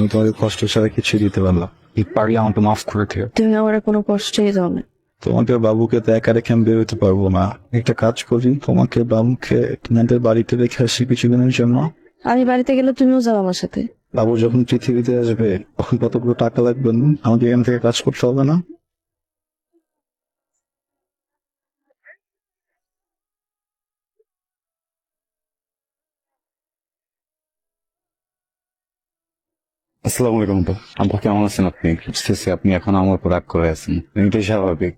আমি তোমাকে কষ্ট ছাড়া কিছু দিতে পারলাম পারি আমাকে মাফ করে দিও। তুমি আমার কোনো কষ্টই দাও না। তোমাকে বাবুকে তো একা রেখে আমি বেরোতে পারব না। একটা কাজ করি তোমাকে বাবুকে তোমাদের বাড়িতে রেখে আসি কিছুদিনের জন্য। আমি বাড়িতে গেলে তুমিও যাও আমার সাথে। বাবু যখন পৃথিবীতে আসবে তখন কতগুলো টাকা লাগবে না? আমাকে এখান থেকে কাজ করতে হবে না? আসসালামু আলাইকুম আব্বা কেমন আছেন আপনি? বুঝতেছি আপনি এখন আমার উপর রাগ করে আছেন। এটাই স্বাভাবিক।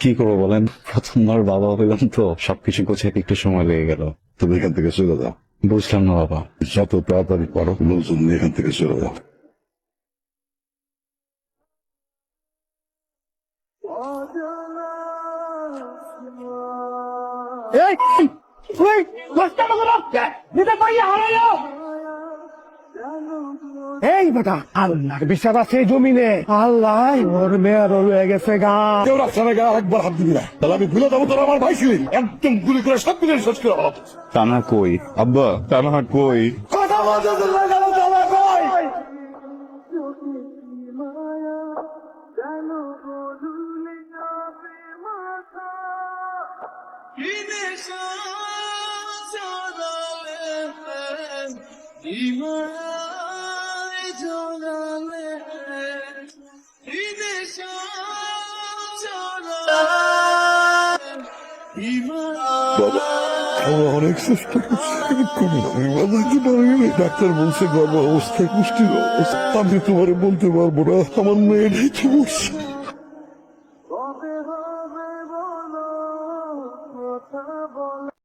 কি করব বলেন? প্রথমবার বাবা হইলাম তো সবকিছু গোছাইতে একটু সময় লেগে গেল। তুমি এখান থেকে চলে যাও। বুঝলাম না বাবা। যত তাড়াতাড়ি পারো, লোকজন এখান থেকে চলে যাও। এই বেটা। আল্লাহর বিশ্বাস আছে জমিনে। আল্লাহ ওর মেয়ের রয়ে গেছে গা। কেউ রাস্তায় গা একবার হাত দিবি না। তাহলে আমি ভুলে যাব তোর আমার ভাই ছিলেন একদম গুলি করে সব কিছু শেষ করে টানা কই? আব্বা টানা কই? কথা বলতে অনেক চেষ্টা করছি পারিনি ডাক্তার বলছে গর্ভ অবস্থায় পুষ্টির অবস্থা আমি তোমার বলতে পারব না। আমার মেয়ে রেখে বসছে